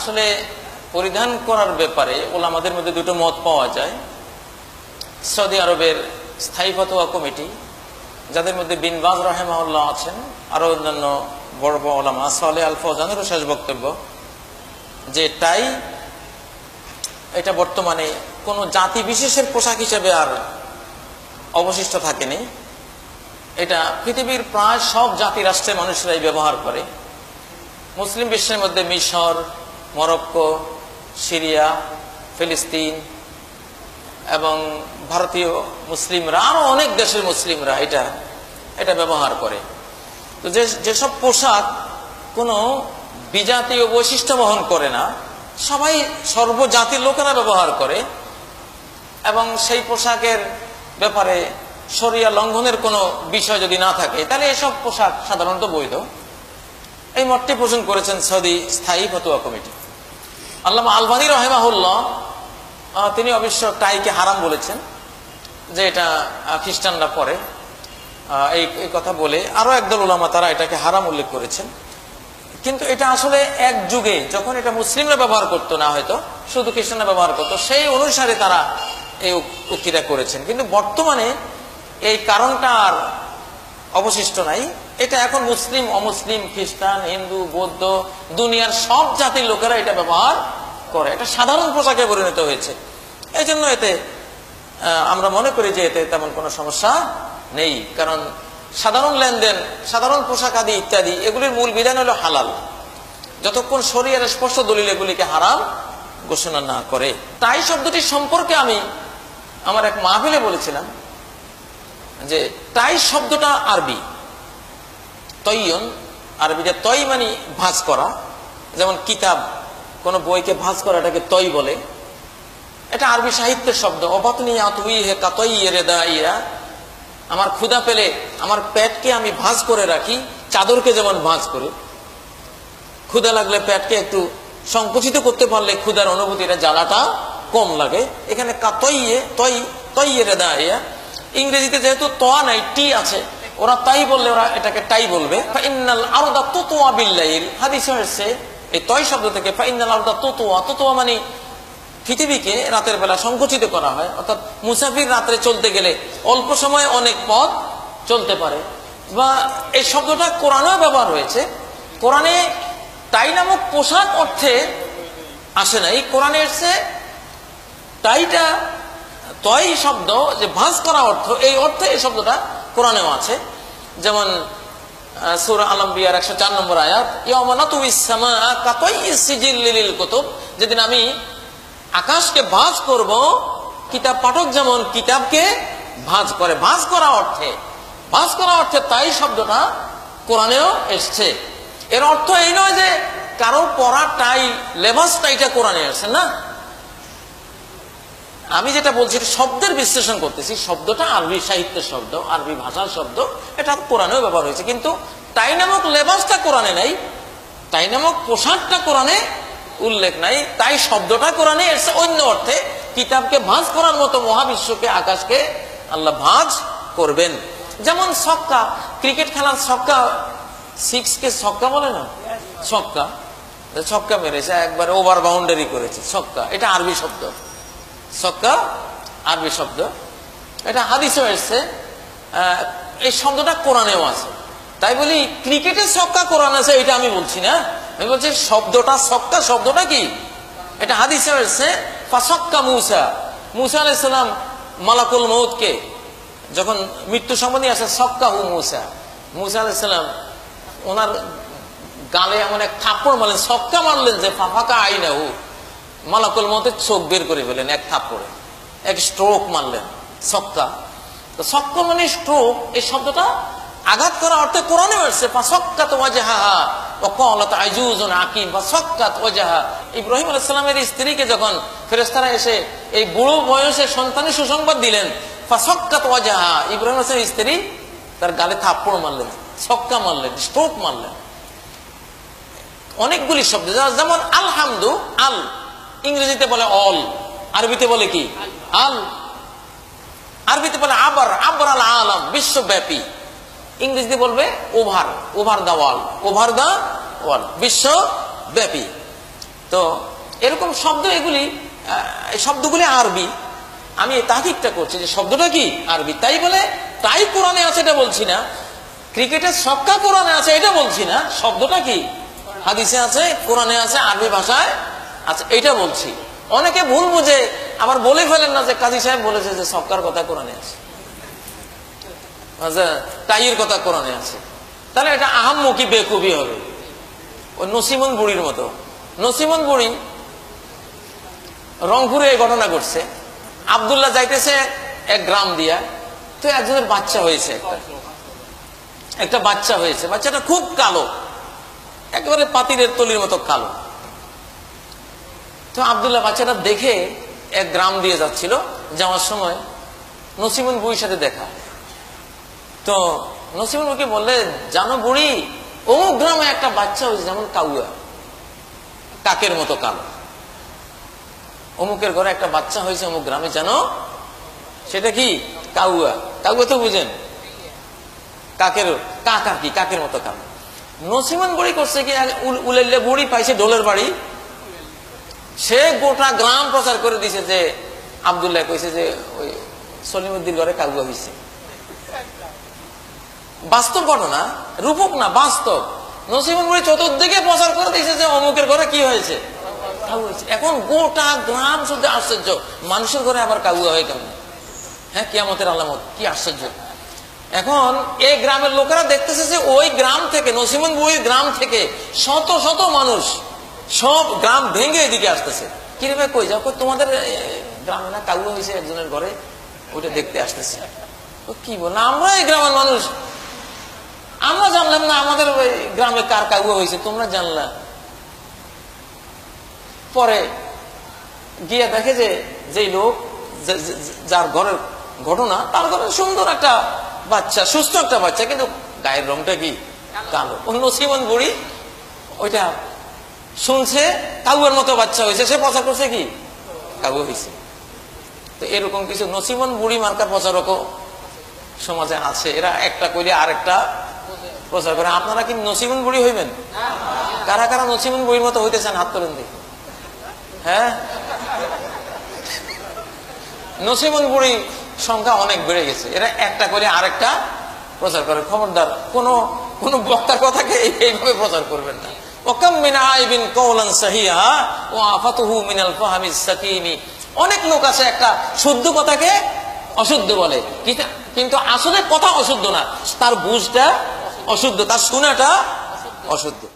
আসলে পরিধান করার ব্যাপারে ওলামাদের মধ্যে দুটো মত পাওয়া যায়। সৌদি আরবের স্থায়ী ফতোয়া কমিটি, যাদের মধ্যে বিনবাজ রাহেমাউল্লাহ আছেন আরও অন্যান্য বড় বড় ওলামা সালে আল ফৌজানেরও শেষ বক্তব্য যে টাই এটা বর্তমানে কোনো জাতি বিশেষের পোশাক হিসেবে আর অবশিষ্ট থাকেনি। এটা পৃথিবীর প্রায় সব জাতি রাষ্ট্রের মানুষরাই ব্যবহার করে। মুসলিম বিশ্বের মধ্যে মিশর মরক্কো, সিরিয়া, ফিলিস্তিন এবং ভারতীয় মুসলিমরা, আরও অনেক দেশের মুসলিমরা এটা এটা ব্যবহার করে। তো যে, যেসব পোশাক কোনো বিজাতীয় বৈশিষ্ট্য বহন করে না, সবাই সর্বজাতির লোকেরা ব্যবহার করে এবং সেই পোশাকের ব্যাপারে শরিয়া লঙ্ঘনের কোনো বিষয় যদি না থাকে, তাহলে এসব পোশাক সাধারণত বৈধ। এই মতটি পোষণ করেছেন সৌদি স্থায়ী ফতুয়া কমিটি। আল্লামা আলবানী রহেমাহুল্লাহ তিনি অবশ্য টাইকে হারাম বলেছেন, যে এটা খ্রিস্টানরা পরে। এই কথা বলে আরও একদল ওলামা তারা এটাকে হারাম উল্লেখ করেছেন। কিন্তু এটা আসলে এক যুগে যখন এটা মুসলিমরা ব্যবহার করতো না হয়তো, শুধু খ্রিস্টানরা ব্যবহার করতো, সেই অনুসারে তারা এই উক- উক্তিটা করেছেন। কিন্তু বর্তমানে এই কারণটা আর অবশিষ্ট নাই। এটা এখন মুসলিম, অমুসলিম, খ্রিস্টান, হিন্দু, বৌদ্ধ, দুনিয়ার সব জাতির লোকেরা এটা ব্যবহার করে। এটা সাধারণ পোশাকে পরিণত হয়েছে। এই জন্য এতে আমরা মনে করি যে এতে তেমন কোনো সমস্যা নেই। কারণ সাধারণ লেনদেন, সাধারণ পোশাক আদি ইত্যাদি, এগুলির মূল বিধান হলো হালাল। যতক্ষণ শরীরের স্পষ্ট দলিল এগুলিকে হারাম ঘোষণা না করে। তাই শব্দটি সম্পর্কে আমি আমার এক মাহফিলে বলেছিলাম যে তাই শব্দটা আরবি। তৈয়ন, আরবিতে তৈ মানে ভাঁজ করা। যেমন কিতাব, কোন বইকে ভাঁজ করা, এটাকে তৈ বলে। এটা আরবি সাহিত্যের শব্দ। আমার ক্ষুধা পেলে আমার পেটকে আমি ভাঁজ করে রাখি, চাদরকে যেমন ভাঁজ করে। ক্ষুদা লাগলে পেটকে একটু সংকুচিত করতে পারলে ক্ষুধার অনুভূতিটা জ্বালাটা কম লাগে। এখানে কাতইয়ে তৈ তৈয়ে রেদা ইয়া। ইংরেজিতে যেহেতু তোয়া নাই, টি আছে, ওরা তাই বললে ওরা এটাকে টাই বলবে। আরদা তোতোয়া বিল্লাইল, হাদিসে হচ্ছে এই তয় শব্দ থেকে ফাইনাল আরদা তোতোয়া তোতোয়া মানে পৃথিবীকে রাতের বেলা সংকুচিত করা হয়, অর্থাৎ মুসাফির রাত্রে চলতে গেলে অল্প সময়ে অনেক পথ চলতে পারে। বা এই শব্দটা কোরআনেও ব্যবহার হয়েছে। কোরআনে তাই নামক পোশাক অর্থে আসে নাই, কোরআনে এসছে, তাইটা তয় শব্দ যে ভাঁজ করা অর্থ, এই অর্থে এই শব্দটা কোরআনেও আছে। যেমন সুরা আলম্বিয়ার একশো চার নম্বর আয়াত কুতুব যেদিন আমি আকাশকে ভাঁজ করব, কিতাব পাঠক যেমন কিতাবকে ভাঁজ করে। ভাঁজ করা অর্থে, ভাঁজ করা অর্থে তাই শব্দটা কোরআনেও এসছে। এর অর্থ এই নয় যে কারও পরা টাই লেবাস টাইটা কোরআনে আসছে না। আমি যেটা বলছি শব্দের বিশ্লেষণ করতেছি। শব্দটা আরবি সাহিত্যের শব্দ, আরবি ভাষার শব্দ। এটা কোরআনেও ব্যবহার হয়েছে। কিন্তু তাই নামক লেবাসটা কোরআনে নাই, তাই নামক পোশাকটা কোরআনে উল্লেখ নাই, তাই শব্দটা কোরআনে এসে অন্য অর্থে কিতাবকে ভাঁজ করার মতো মহাবিশ্বকে, আকাশকে আল্লাহ ভাঁজ করবেন। যেমন ছক্কা, ক্রিকেট খেলার ছক্কা সিক্স কে ছক্কা বলে না? ছক্কা। ছক্কা মেরেছে, একবারে ওভার বাউন্ডারি করেছে, ছক্কা। এটা আরবি শব্দ। ছক্কা আরবি শব্দ। এটা হাদিসও এসছে। এই শব্দটা কোরআনেও আছে। তাই বলি ক্রিকেটের ছক্কা কোরআন আছে, এটা আমি বলছি না। আমি বলছি, শব্দটা ছক্কা শব্দটা কি? এটা হাদিসে এসছে, ফাসক্কা মুসা। মুসা আলাইসালাম মালাকুল মৌতকে যখন মৃত্যু সম্বন্ধে আসে, সক্কা হু মুসা। মুসা আলাইসালাম ওনার গালে এমন এক থাপ্পড় মারলেন, সক্কা মারলেন যে, ফাফাকা আইনা হু মালাকুল মতের চোখ বের করে ফেলেন, এক থাপ্পড়ে। এক স্ট্রোক মারলেন সক্কা তো সক্কা মানে স্ট্রোক এই শব্দটা আঘাত করা অর্থে কোরআনে আসছে ফাসক্কাত ওয়াজহাহা ওয়া ক্বালাত আজুজুন আকিম ফাসক্কাত ওয়াজহা ইব্রাহিম আলাইহিস সালামের স্ত্রীকে যখন ফেরেশতারা এসে এই বুড়ো বয়সে সন্তানের সুসংবাদ দিলেন ফাসক্কাত ওয়াজহা ইব্রাহিম আলাইহিস স্ত্রী তার গালে থাপ্পড় মারলেন, ছক্কা মারলেন স্ট্রোক মারলেন। অনেকগুলি শব্দ, যেমন আলহামদু, আল ইংরেজিতে বলে অল, আরবিতে বলে কি? আল। আরবিতে বলে আবার আবার আল আলম, বিশ্বব্যাপী। ইংরেজিতে বলবে over over the wall, over the wall, বিশ্বব্যাপী। তো এরকম শব্দ এগুলি শব্দগুলি আরবি। আমি তাহিকটা করছি যে শব্দটা কি? আরবি। তাই বলে, তাই কোরআনে আছে এটা বলছি না। ক্রিকেটের সবকা কোরআনে আছে এটা বলছি না। শব্দটা কি? হাদিসে আছে, কোরআনে আছে, আরবি ভাষায় আচ্ছা এটা বলছি। অনেকে ভুল বুঝে, আবার বলে ফেলেন না যে কাজী সাহেব বলেছে যে সবকার কথা কোরআনে আছে। আচ্ছা টাইয়ের কথা কোরআনে আছে। তাহলে এটা আহাম্মুখী বেকুবি হবে। ওই নসিমন বুড়ির মতো। নসিমন বুড়ি রংপুরে এই ঘটনা ঘটছে। আবদুল্লাহ যাইতেছে এক গ্রাম দিয়া। তো একজনের বাচ্চা হয়েছে একটা। একটা বাচ্চা হয়েছে। বাচ্চাটা খুব কালো। একেবারে পাতিলের তলির মতো কালো। তো আবদুল্লাহ বাচ্চাটা দেখে এক গ্রাম দিয়ে যাচ্ছিল, যাওয়ার সময় নসিমন বুড়ির সাথে দেখা। তো নসিমন বুড়িকে বললে, জানো বুড়ি, অমুক গ্রামে একটা বাচ্চা হয়েছে যেমন কাউয়া, কাকের মতো কালো। অমুকের ঘরে একটা বাচ্চা হয়েছে অমুক গ্রামে, জানো? সেটা কি? কাউয়া। কাউয়া তো বুঝেন, কাকের, কাক আর কি, কাকের মতো কালো। নসিমন বুড়ি করছে কি উল- উলেল্লে বুড়ি পাইছে ডোলের বাড়ি সে গোটা গ্রাম প্রচার করে দিছে যে, আবদুল্লাহ কইছে যে, ওই সলিমুদ্দিন ঘরে কাউয়া হয়েছে বাস্তব ঘটনা, রূপক না, বাস্তব। নসিমন চতুর্দিকে প্রচার করে দিয়েছে যে, অমুকের ঘরে কি হয়েছে? এখন গোটা গ্রাম শুধু আশ্চর্য। মানুষের ঘরে আবার কাউয়া হয় কেমন? হ্যাঁ কিয়ামতের আলামত, কি আশ্চর্য। এখন এই গ্রামের লোকেরা দেখতেছে যে, ওই গ্রাম থেকে নসিমন বুড়ির গ্রাম থেকে শত শত মানুষ সব গ্রাম ভেঙে এদিকে আসতেছে। কীরকম কই যাও? তোমাদের গ্রামে না কাউয়া হয়েছে একজনের ঘরে? ওইটা দেখতে আসতেছে। কি বল? আমরা এই গ্রামের মানুষ। আমরা জানলাম না আমাদের ওই গ্রামে কার কাগুয়া হয়েছে, তোমরা জানলা। পরে গিয়ে দেখে যে, যেই লোক যার ঘরের ঘটনা, তার ঘরে সুন্দর একটা বাচ্চা, সুস্থ একটা বাচ্চা, কিন্তু গায়ের রংটা কি? কালো। অন্য সিমন বুড়ি, ওইটা শুনছে, কাউয়ের মতো বাচ্চা হয়েছে। সে প্রচার করছে কি? কাউয়া হয়েছে। তো এরকম কিছু নসিমন বুড়ি মার্কার প্রচারকও সমাজে আছে। এরা একটা কইলে আরেকটা প্রচার করে। আপনারা কি নসিমন বুড়ি হইবেন? কারা কারা নসিমন বুড়ির মতো হইতেছেন? হাত তোলেন দেখি। হ্যাঁ? নসিমন বুড়ি সংখ্যা অনেক বেড়ে গেছে। এরা একটা করে আরেকটা প্রচার করে। খবরদার, কোনো কোনো বক্তার কথাকে এইভাবে প্রচার করবেন না। অনেক লোক আছে একটা শুদ্ধ কথাকে অশুদ্ধ বলে। কিন্তু আসলে কথা অশুদ্ধ না। তার বুঝটা অশুদ্ধ, তার শোনাটা অশুদ্ধ।